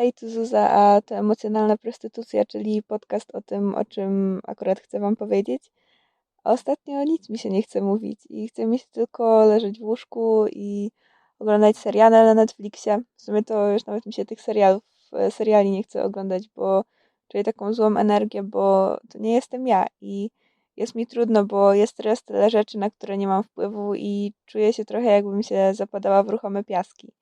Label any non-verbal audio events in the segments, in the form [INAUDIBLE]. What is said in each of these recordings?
Hej, tu Zuza, a to emocjonalna prostytucja, czyli podcast o tym, o czym akurat chcę Wam powiedzieć. Ostatnio nic mi się nie chce mówić i chce mi się tylko leżeć w łóżku i oglądać seriale na Netflixie. W sumie to już nawet mi się tych serialów, e, seriali nie chce oglądać, bo czuję taką złą energię, bo to nie jestem ja i jest mi trudno, bo jest teraz tyle rzeczy, na które nie mam wpływu i czuję się trochę jakbym się zapadała w ruchome piaski.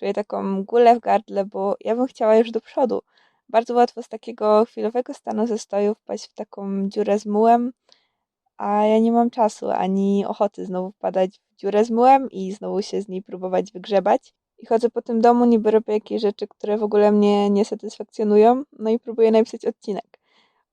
Czuję taką gulę w gardle, bo ja bym chciała już do przodu. Bardzo łatwo z takiego chwilowego stanu zastoju wpaść w taką dziurę z mułem, a ja nie mam czasu ani ochoty znowu wpadać w dziurę z mułem i znowu się z niej próbować wygrzebać. I chodzę po tym domu, niby robię jakieś rzeczy, które w ogóle mnie nie satysfakcjonują, no i próbuję napisać odcinek.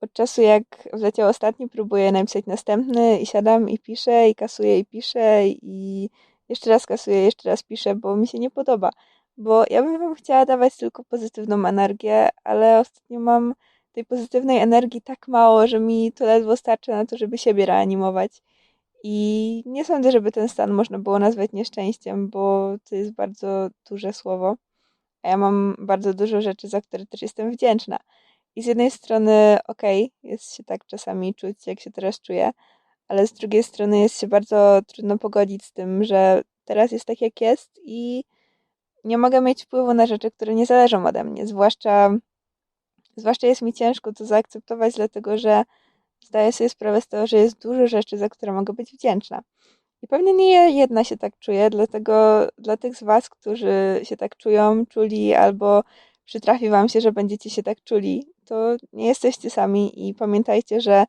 Od czasu jak wleciał ostatni, próbuję napisać następny i siadam i piszę, i kasuję i piszę, i jeszcze raz kasuję, jeszcze raz piszę, bo mi się nie podoba bo ja bym wam chciała dawać tylko pozytywną energię, ale ostatnio mam tej pozytywnej energii tak mało, że mi to ledwo starcza na to, żeby siebie reanimować. I nie sądzę, żeby ten stan można było nazwać nieszczęściem, bo to jest bardzo duże słowo. A ja mam bardzo dużo rzeczy, za które też jestem wdzięczna. I z jednej strony, okej, okay, jest się tak czasami czuć, jak się teraz czuję, ale z drugiej strony jest się bardzo trudno pogodzić z tym, że teraz jest tak, jak jest i nie mogę mieć wpływu na rzeczy, które nie zależą ode mnie. Zwłaszcza, zwłaszcza jest mi ciężko to zaakceptować, dlatego że zdaję sobie sprawę z tego, że jest dużo rzeczy, za które mogę być wdzięczna. I pewnie nie jedna się tak czuje, dlatego dla tych z Was, którzy się tak czują, czuli albo przytrafi Wam się, że będziecie się tak czuli, to nie jesteście sami i pamiętajcie, że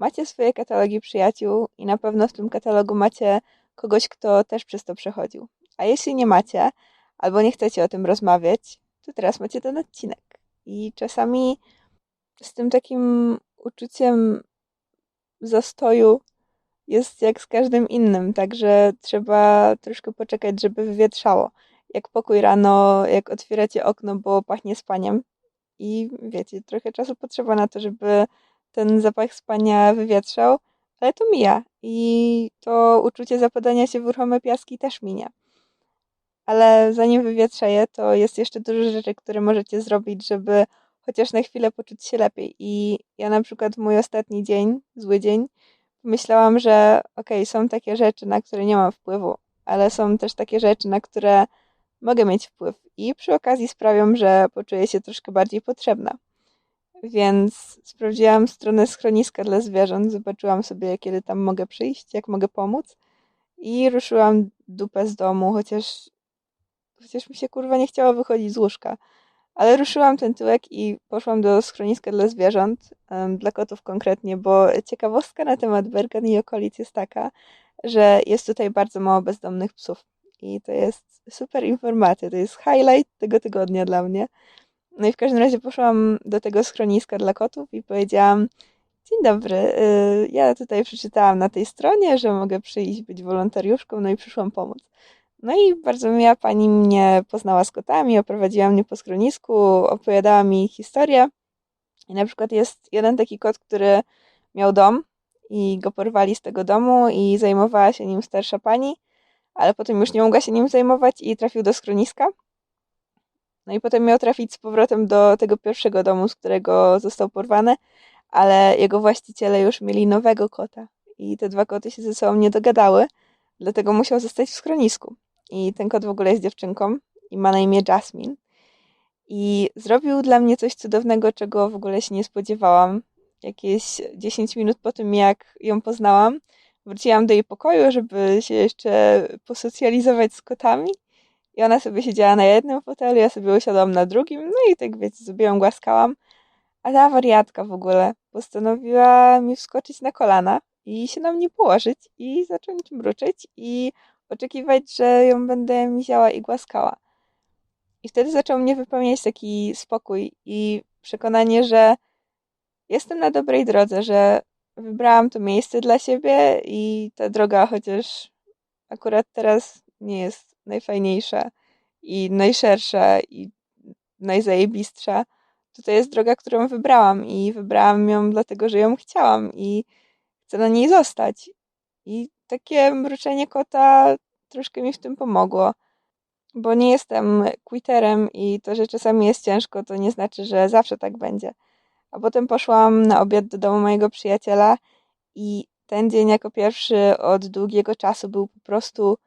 macie swoje katalogi przyjaciół i na pewno w tym katalogu macie kogoś, kto też przez to przechodził. A jeśli nie macie, albo nie chcecie o tym rozmawiać, to teraz macie ten odcinek. I czasami z tym takim uczuciem zastoju jest jak z każdym innym, także trzeba troszkę poczekać, żeby wywietrzało. Jak pokój rano, jak otwieracie okno, bo pachnie spaniem i wiecie, trochę czasu potrzeba na to, żeby ten zapach spania wywietrzał, ale to mija i to uczucie zapadania się w ruchome piaski też minie ale zanim wywietrzeje, to jest jeszcze dużo rzeczy, które możecie zrobić, żeby chociaż na chwilę poczuć się lepiej. I ja na przykład mój ostatni dzień, zły dzień, myślałam, że okej, okay, są takie rzeczy, na które nie mam wpływu, ale są też takie rzeczy, na które mogę mieć wpływ i przy okazji sprawią, że poczuję się troszkę bardziej potrzebna. Więc sprawdziłam stronę schroniska dla zwierząt, zobaczyłam sobie, kiedy tam mogę przyjść, jak mogę pomóc i ruszyłam dupę z domu, chociaż Chociaż mi się kurwa nie chciało wychodzić z łóżka. Ale ruszyłam ten tyłek i poszłam do schroniska dla zwierząt, dla kotów konkretnie, bo ciekawostka na temat Bergen i okolic jest taka, że jest tutaj bardzo mało bezdomnych psów. I to jest super informacja, to jest highlight tego tygodnia dla mnie. No i w każdym razie poszłam do tego schroniska dla kotów i powiedziałam: Dzień dobry, y, ja tutaj przeczytałam na tej stronie, że mogę przyjść być wolontariuszką, no i przyszłam pomóc. No i bardzo miła pani mnie poznała z kotami, oprowadziła mnie po schronisku, opowiadała mi historię. I na przykład jest jeden taki kot, który miał dom i go porwali z tego domu i zajmowała się nim starsza pani, ale potem już nie mogła się nim zajmować i trafił do schroniska. No i potem miał trafić z powrotem do tego pierwszego domu, z którego został porwany, ale jego właściciele już mieli nowego kota i te dwa koty się ze sobą nie dogadały, dlatego musiał zostać w schronisku. I ten kot w ogóle jest dziewczynką i ma na imię Jasmine. I zrobił dla mnie coś cudownego, czego w ogóle się nie spodziewałam. Jakieś 10 minut po tym, jak ją poznałam, wróciłam do jej pokoju, żeby się jeszcze posocjalizować z kotami. I ona sobie siedziała na jednym fotelu, ja sobie usiadłam na drugim, no i tak wiecie, sobie ją głaskałam. A ta wariatka w ogóle postanowiła mi wskoczyć na kolana i się na mnie położyć i zacząć mruczeć i oczekiwać, że ją będę miziała i głaskała. I wtedy zaczął mnie wypełniać taki spokój i przekonanie, że jestem na dobrej drodze, że wybrałam to miejsce dla siebie i ta droga, chociaż akurat teraz nie jest najfajniejsza i najszersza i najzajebistsza, to to jest droga, którą wybrałam i wybrałam ją dlatego, że ją chciałam i chcę na niej zostać. I takie mruczenie kota troszkę mi w tym pomogło. bo nie jestem quiterem i to, że czasami jest ciężko, to nie znaczy, że zawsze tak będzie. A potem poszłam na obiad do domu mojego przyjaciela i ten dzień jako pierwszy od długiego czasu był po prostu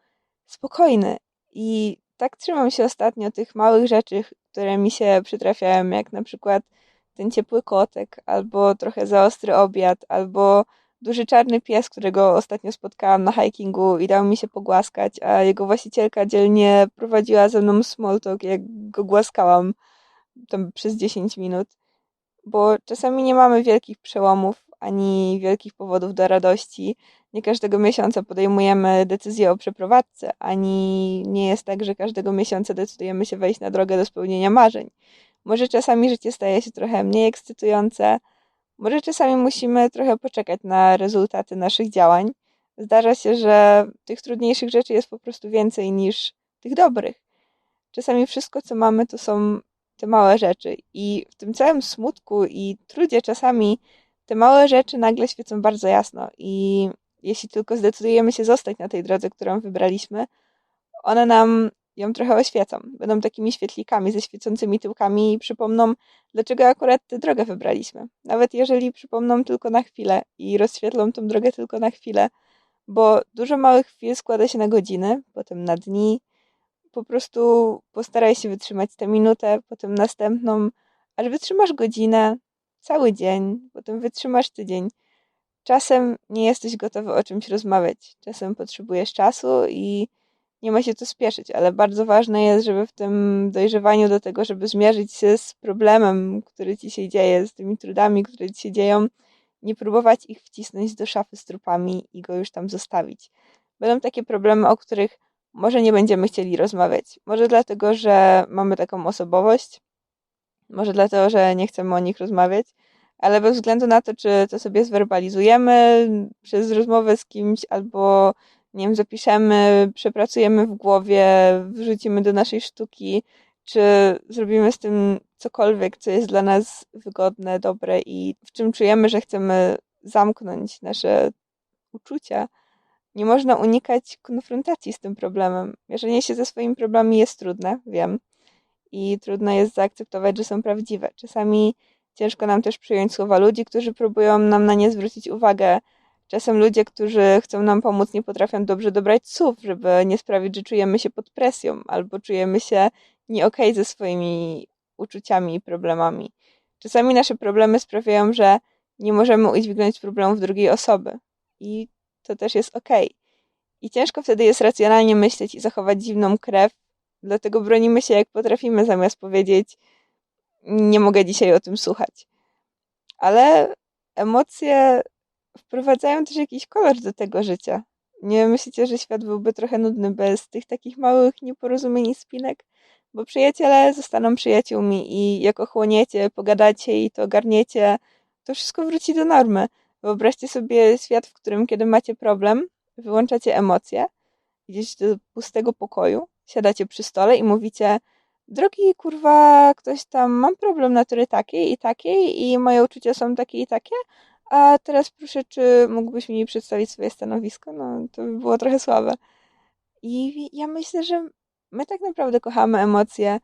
spokojny. I tak trzymam się ostatnio tych małych rzeczy, które mi się przytrafiają, jak na przykład ten ciepły kotek, albo trochę za ostry obiad, albo duży czarny pies, którego ostatnio spotkałam na hikingu i dał mi się pogłaskać, a jego właścicielka dzielnie prowadziła ze mną small talk, jak go głaskałam tam przez 10 minut. Bo czasami nie mamy wielkich przełomów, ani wielkich powodów do radości. Nie każdego miesiąca podejmujemy decyzję o przeprowadzce, ani nie jest tak, że każdego miesiąca decydujemy się wejść na drogę do spełnienia marzeń. Może czasami życie staje się trochę mniej ekscytujące, może czasami musimy trochę poczekać na rezultaty naszych działań. Zdarza się, że tych trudniejszych rzeczy jest po prostu więcej niż tych dobrych. Czasami wszystko, co mamy, to są te małe rzeczy. I w tym całym smutku i trudzie czasami te małe rzeczy nagle świecą bardzo jasno. I jeśli tylko zdecydujemy się zostać na tej drodze, którą wybraliśmy, one nam ją trochę oświecą. Będą takimi świetlikami ze świecącymi tyłkami i przypomną, dlaczego akurat tę drogę wybraliśmy. Nawet jeżeli przypomną tylko na chwilę i rozświetlą tą drogę tylko na chwilę, bo dużo małych chwil składa się na godziny, potem na dni. Po prostu postaraj się wytrzymać tę minutę, potem następną, aż wytrzymasz godzinę, cały dzień, potem wytrzymasz tydzień. Czasem nie jesteś gotowy o czymś rozmawiać, czasem potrzebujesz czasu i nie ma się to spieszyć, ale bardzo ważne jest, żeby w tym dojrzewaniu do tego, żeby zmierzyć się z problemem, który ci się dzieje, z tymi trudami, które ci się dzieją, nie próbować ich wcisnąć do szafy z trupami i go już tam zostawić. Będą takie problemy, o których może nie będziemy chcieli rozmawiać. Może dlatego, że mamy taką osobowość, może dlatego, że nie chcemy o nich rozmawiać, ale bez względu na to, czy to sobie zwerbalizujemy przez rozmowę z kimś albo nie wiem, zapiszemy, przepracujemy w głowie, wrzucimy do naszej sztuki, czy zrobimy z tym cokolwiek, co jest dla nas wygodne, dobre i w czym czujemy, że chcemy zamknąć nasze uczucia. Nie można unikać konfrontacji z tym problemem. Mierzenie się ze swoimi problemami jest trudne, wiem. I trudno jest zaakceptować, że są prawdziwe. Czasami ciężko nam też przyjąć słowa ludzi, którzy próbują nam na nie zwrócić uwagę, Czasem ludzie, którzy chcą nam pomóc, nie potrafią dobrze dobrać słów, żeby nie sprawić, że czujemy się pod presją albo czujemy się nie okej okay ze swoimi uczuciami i problemami. Czasami nasze problemy sprawiają, że nie możemy udźwignąć problemów drugiej osoby i to też jest okej. Okay. I ciężko wtedy jest racjonalnie myśleć i zachować dziwną krew, dlatego bronimy się jak potrafimy, zamiast powiedzieć: Nie mogę dzisiaj o tym słuchać. Ale emocje wprowadzają też jakiś kolor do tego życia. Nie myślicie, że świat byłby trochę nudny bez tych takich małych nieporozumień i spinek? Bo przyjaciele zostaną przyjaciółmi i jak ochłoniecie, pogadacie i to ogarniecie, to wszystko wróci do normy. Wyobraźcie sobie świat, w którym kiedy macie problem, wyłączacie emocje, idziecie do pustego pokoju, siadacie przy stole i mówicie drogi kurwa, ktoś tam, mam problem natury takiej i takiej i moje uczucia są takie i takie, a teraz proszę, czy mógłbyś mi przedstawić swoje stanowisko? No, to by było trochę słabe. I ja myślę, że my tak naprawdę kochamy emocje,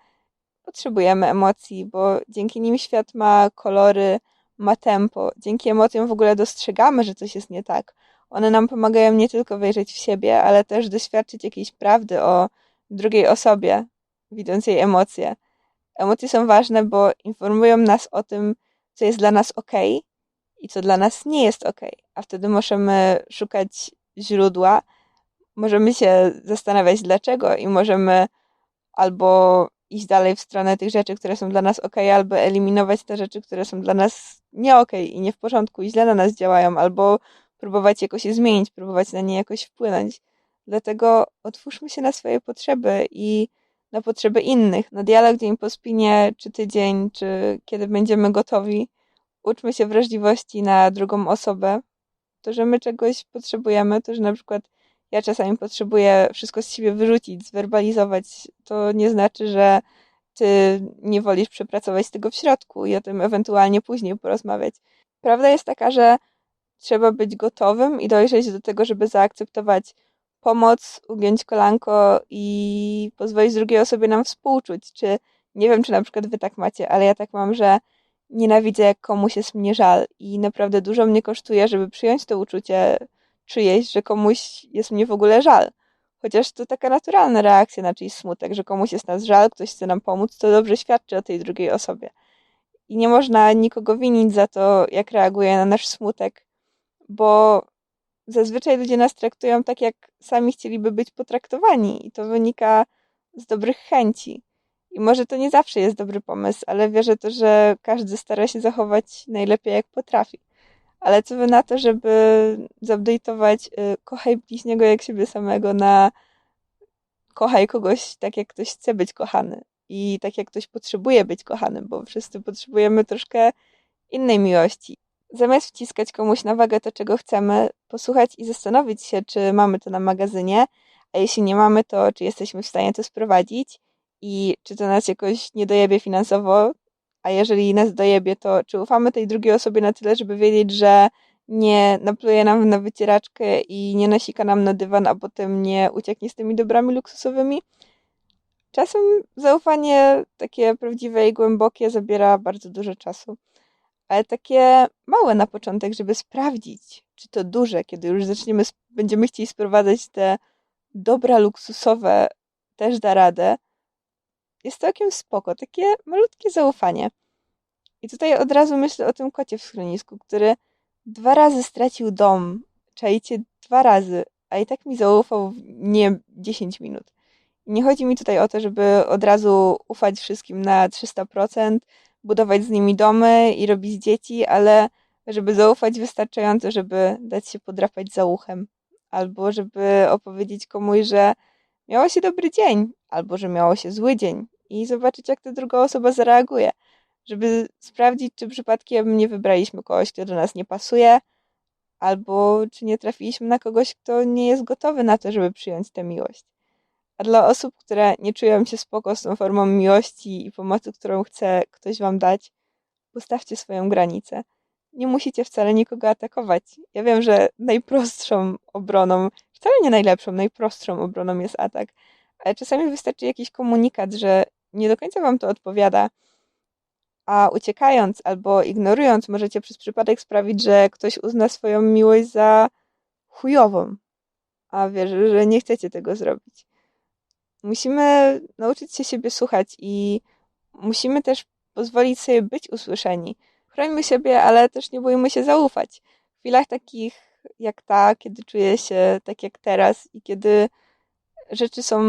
potrzebujemy emocji, bo dzięki nim świat ma kolory, ma tempo. Dzięki emocjom w ogóle dostrzegamy, że coś jest nie tak. One nam pomagają nie tylko wejrzeć w siebie, ale też doświadczyć jakiejś prawdy o drugiej osobie, widząc jej emocje. Emocje są ważne, bo informują nas o tym, co jest dla nas ok, i co dla nas nie jest ok. A wtedy możemy szukać źródła, możemy się zastanawiać dlaczego i możemy albo iść dalej w stronę tych rzeczy, które są dla nas ok, albo eliminować te rzeczy, które są dla nas nie ok i nie w porządku i źle na nas działają, albo próbować jakoś je zmienić, próbować na nie jakoś wpłynąć. Dlatego otwórzmy się na swoje potrzeby i na potrzeby innych, na dialog dzień po spinie, czy tydzień, czy kiedy będziemy gotowi uczmy się wrażliwości na drugą osobę. To, że my czegoś potrzebujemy, to, że na przykład ja czasami potrzebuję wszystko z siebie wyrzucić, zwerbalizować, to nie znaczy, że ty nie wolisz przepracować tego w środku i o tym ewentualnie później porozmawiać. Prawda jest taka, że trzeba być gotowym i dojrzeć do tego, żeby zaakceptować pomoc, ugiąć kolanko i pozwolić drugiej osobie nam współczuć. Czy nie wiem, czy na przykład wy tak macie, ale ja tak mam, że nienawidzę, jak komuś jest mnie żal i naprawdę dużo mnie kosztuje, żeby przyjąć to uczucie czyjeś, że komuś jest mnie w ogóle żal. Chociaż to taka naturalna reakcja na czyjś smutek, że komuś jest nas żal, ktoś chce nam pomóc, to dobrze świadczy o tej drugiej osobie. I nie można nikogo winić za to, jak reaguje na nasz smutek, bo zazwyczaj ludzie nas traktują tak, jak sami chcieliby być potraktowani, i to wynika z dobrych chęci. I może to nie zawsze jest dobry pomysł, ale wierzę to, że każdy stara się zachować najlepiej, jak potrafi. Ale co wy na to, żeby zupdate'ować y, kochaj bliźniego jak siebie samego na kochaj kogoś tak, jak ktoś chce być kochany i tak, jak ktoś potrzebuje być kochany, bo wszyscy potrzebujemy troszkę innej miłości. Zamiast wciskać komuś na wagę to, czego chcemy, posłuchać i zastanowić się, czy mamy to na magazynie, a jeśli nie mamy, to czy jesteśmy w stanie to sprowadzić i czy to nas jakoś nie dojebie finansowo, a jeżeli nas dojebie, to czy ufamy tej drugiej osobie na tyle, żeby wiedzieć, że nie napluje nam na wycieraczkę i nie nasika nam na dywan, a potem nie ucieknie z tymi dobrami luksusowymi. Czasem zaufanie takie prawdziwe i głębokie zabiera bardzo dużo czasu. Ale takie małe na początek, żeby sprawdzić, czy to duże, kiedy już zaczniemy, będziemy chcieli sprowadzać te dobra luksusowe, też da radę, jest całkiem spoko. Takie malutkie zaufanie. I tutaj od razu myślę o tym kocie w schronisku, który dwa razy stracił dom. Czajcie dwa razy, a i tak mi zaufał nie 10 minut. Nie chodzi mi tutaj o to, żeby od razu ufać wszystkim na 300%, budować z nimi domy i robić dzieci, ale żeby zaufać wystarczająco, żeby dać się podrapać za uchem. Albo żeby opowiedzieć komuś, że miało się dobry dzień, albo że miało się zły dzień i zobaczyć, jak ta druga osoba zareaguje, żeby sprawdzić, czy przypadkiem nie wybraliśmy kogoś, kto do nas nie pasuje, albo czy nie trafiliśmy na kogoś, kto nie jest gotowy na to, żeby przyjąć tę miłość. A dla osób, które nie czują się spoko z tą formą miłości i pomocy, którą chce ktoś wam dać, postawcie swoją granicę. Nie musicie wcale nikogo atakować. Ja wiem, że najprostszą obroną, wcale nie najlepszą, najprostszą obroną jest atak, ale czasami wystarczy jakiś komunikat, że nie do końca wam to odpowiada, a uciekając albo ignorując, możecie przez przypadek sprawić, że ktoś uzna swoją miłość za chujową, a wierzę, że nie chcecie tego zrobić. Musimy nauczyć się siebie słuchać i musimy też pozwolić sobie być usłyszeni. Chrońmy siebie, ale też nie bójmy się zaufać. W chwilach takich jak ta, kiedy czuję się tak jak teraz i kiedy rzeczy są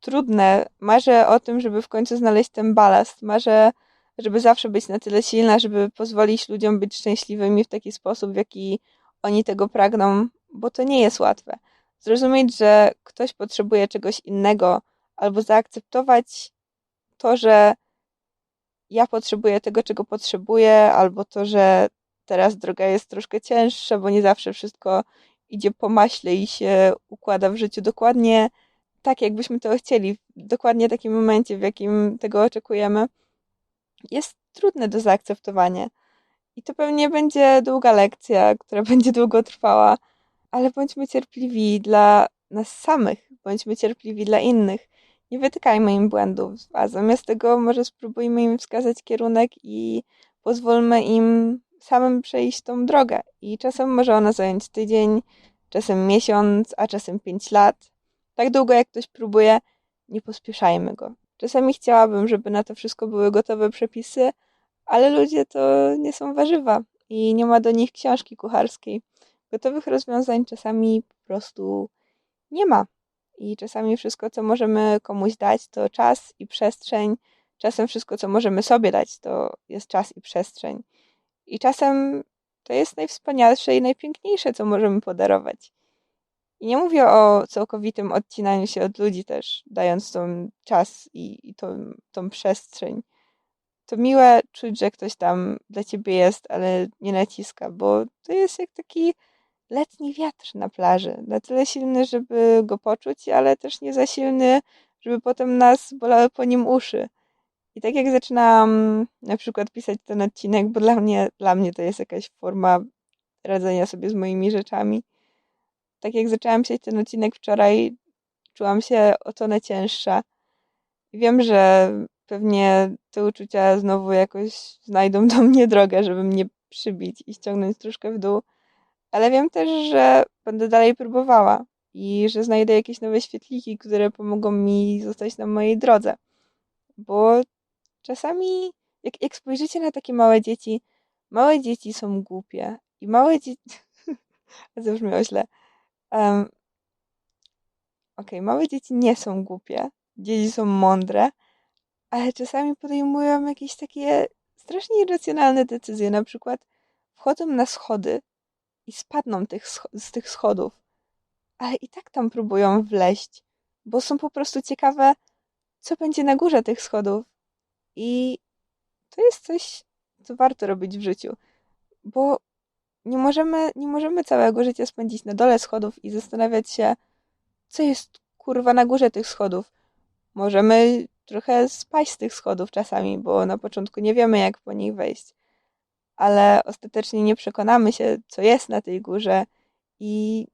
trudne, marzę o tym, żeby w końcu znaleźć ten balast. Marzę, żeby zawsze być na tyle silna, żeby pozwolić ludziom być szczęśliwymi w taki sposób, w jaki oni tego pragną, bo to nie jest łatwe. Zrozumieć, że ktoś potrzebuje czegoś innego, albo zaakceptować to, że ja potrzebuję tego, czego potrzebuję, albo to, że teraz droga jest troszkę cięższa, bo nie zawsze wszystko idzie po maśle i się układa w życiu dokładnie tak, jakbyśmy to chcieli, w dokładnie takim momencie, w jakim tego oczekujemy, jest trudne do zaakceptowania. I to pewnie będzie długa lekcja, która [LAUGHS] będzie długo trwała, ale bądźmy cierpliwi dla nas samych, bądźmy cierpliwi dla innych. Nie wytykajmy im błędów, a zamiast tego może spróbujmy im wskazać kierunek i pozwólmy im samym przejść tą drogę. I czasem może ona zająć tydzień, czasem miesiąc, a czasem pięć lat tak długo jak ktoś próbuje, nie pospieszajmy go. Czasami chciałabym, żeby na to wszystko były gotowe przepisy, ale ludzie to nie są warzywa i nie ma do nich książki kucharskiej. Gotowych rozwiązań czasami po prostu nie ma. I czasami wszystko, co możemy komuś dać, to czas i przestrzeń. Czasem wszystko, co możemy sobie dać, to jest czas i przestrzeń. I czasem to jest najwspanialsze i najpiękniejsze, co możemy podarować. I nie mówię o całkowitym odcinaniu się od ludzi też, dając tą czas i, i tą, tą przestrzeń. To miłe czuć, że ktoś tam dla ciebie jest, ale nie naciska, bo to jest jak taki letni wiatr na plaży. Na tyle silny, żeby go poczuć, ale też nie za silny, żeby potem nas bolały po nim uszy. I tak jak zaczynałam na przykład pisać ten odcinek, bo dla mnie, dla mnie to jest jakaś forma radzenia sobie z moimi rzeczami, tak jak zaczęłam pisać ten odcinek wczoraj, czułam się o tonę cięższa. I wiem, że pewnie te uczucia znowu jakoś znajdą do mnie drogę, żeby mnie przybić i ściągnąć troszkę w dół. Ale wiem też, że będę dalej próbowała i że znajdę jakieś nowe świetliki, które pomogą mi zostać na mojej drodze. Bo czasami, jak, jak spojrzycie na takie małe dzieci, małe dzieci są głupie. I małe dzieci. [LAUGHS] Zabrzmiało źle. Um, Okej, okay, małe dzieci nie są głupie. Dzieci są mądre, ale czasami podejmują jakieś takie strasznie irracjonalne decyzje. Na przykład wchodzą na schody i spadną tych z tych schodów, ale i tak tam próbują wleźć, bo są po prostu ciekawe, co będzie na górze tych schodów. I to jest coś, co warto robić w życiu, bo nie możemy, nie możemy całego życia spędzić na dole schodów i zastanawiać się, co jest kurwa na górze tych schodów. Możemy trochę spaść z tych schodów czasami, bo na początku nie wiemy, jak po nich wejść. Ale ostatecznie nie przekonamy się, co jest na tej górze i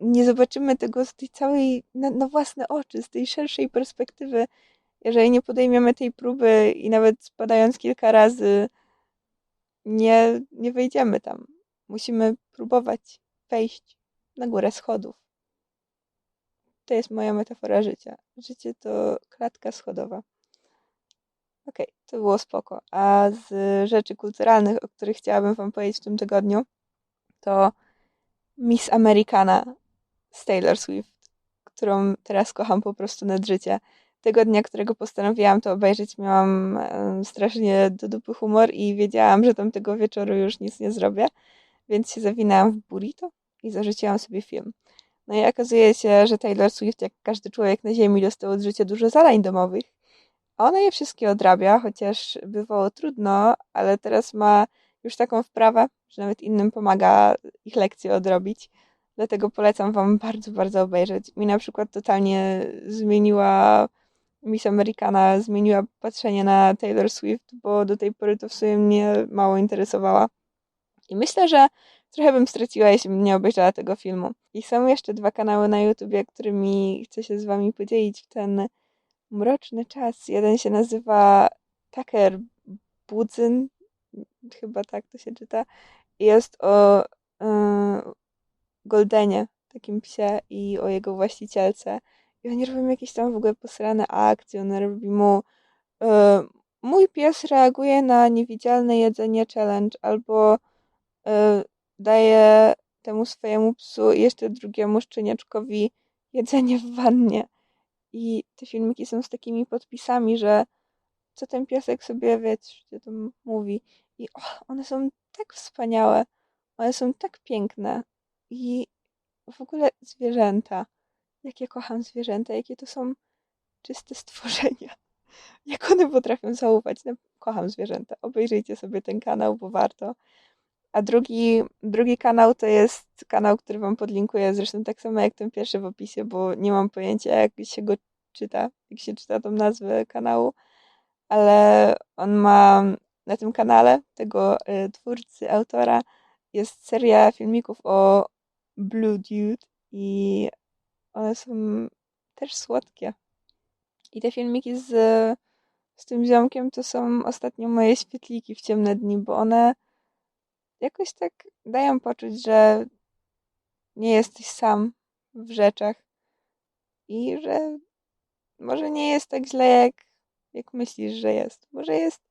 nie zobaczymy tego z tej całej, na, na własne oczy, z tej szerszej perspektywy, jeżeli nie podejmiemy tej próby i nawet spadając kilka razy, nie, nie wejdziemy tam. Musimy próbować wejść na górę schodów. To jest moja metafora życia. Życie to klatka schodowa. Okej, okay, to było spoko. A z rzeczy kulturalnych, o których chciałabym Wam powiedzieć w tym tygodniu, to Miss Americana z Taylor Swift, którą teraz kocham po prostu nad życie. Tego dnia, którego postanowiłam to obejrzeć, miałam strasznie do dupy humor i wiedziałam, że tamtego wieczoru już nic nie zrobię, więc się zawinęłam w burrito i zarzuciłam sobie film. No i okazuje się, że Taylor Swift, jak każdy człowiek na ziemi, dostał od życia dużo zadań domowych. Ona je wszystkie odrabia, chociaż bywało trudno, ale teraz ma już taką wprawę, że nawet innym pomaga ich lekcje odrobić. Dlatego polecam Wam bardzo, bardzo obejrzeć. Mi na przykład totalnie zmieniła Miss Americana, zmieniła patrzenie na Taylor Swift, bo do tej pory to w sumie mnie mało interesowała. I myślę, że trochę bym straciła, jeśli bym nie obejrzała tego filmu. I są jeszcze dwa kanały na YouTubie, którymi chcę się z Wami podzielić w ten mroczny czas. Jeden się nazywa Tucker Budzyn, chyba tak to się czyta. Jest o yy, Goldenie, takim psie i o jego właścicielce. I oni robią jakieś tam w ogóle posrane akcje, on robi mu yy, mój pies reaguje na niewidzialne jedzenie challenge albo yy, daje temu swojemu psu i jeszcze drugiemu szczeniaczkowi jedzenie w wannie. I te filmiki są z takimi podpisami, że co ten piesek sobie, wiecie, to mówi. I one są tak wspaniałe. One są tak piękne. I w ogóle zwierzęta. Jak ja kocham zwierzęta, jakie to są czyste [LAUGHS] stworzenia. Jak one potrafią zaufać. No, kocham zwierzęta. Obejrzyjcie sobie ten kanał, bo warto. A drugi, drugi kanał to jest kanał, który Wam podlinkuję, zresztą tak samo jak ten pierwszy w opisie, bo nie mam pojęcia, jak się go czyta, jak się czyta tą nazwę kanału, ale on ma na tym kanale tego y, twórcy, autora, jest seria filmików o Blue Dude i one są też słodkie. I te filmiki z, z tym ziomkiem to są ostatnio moje świetliki w ciemne dni, bo one jakoś tak dają poczuć, że nie jesteś sam w rzeczach i że może nie jest tak źle, jak, jak myślisz, że jest. Może jest,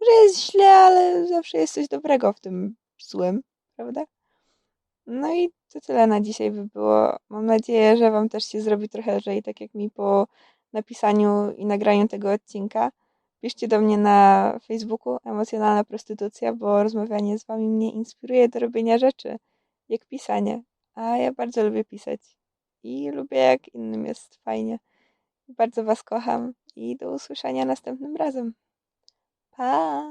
może jest źle, ale zawsze jest coś dobrego w tym złym, prawda? No i to tyle na dzisiaj by było. Mam nadzieję, że Wam też się zrobi trochę lżej, tak jak mi po napisaniu i nagraniu tego odcinka. Piszcie do mnie na Facebooku Emocjonalna Prostytucja, bo rozmawianie z Wami mnie inspiruje do robienia rzeczy, jak pisanie. A ja bardzo lubię pisać i lubię, jak innym jest fajnie. Bardzo Was kocham i do usłyszenia następnym razem. Pa!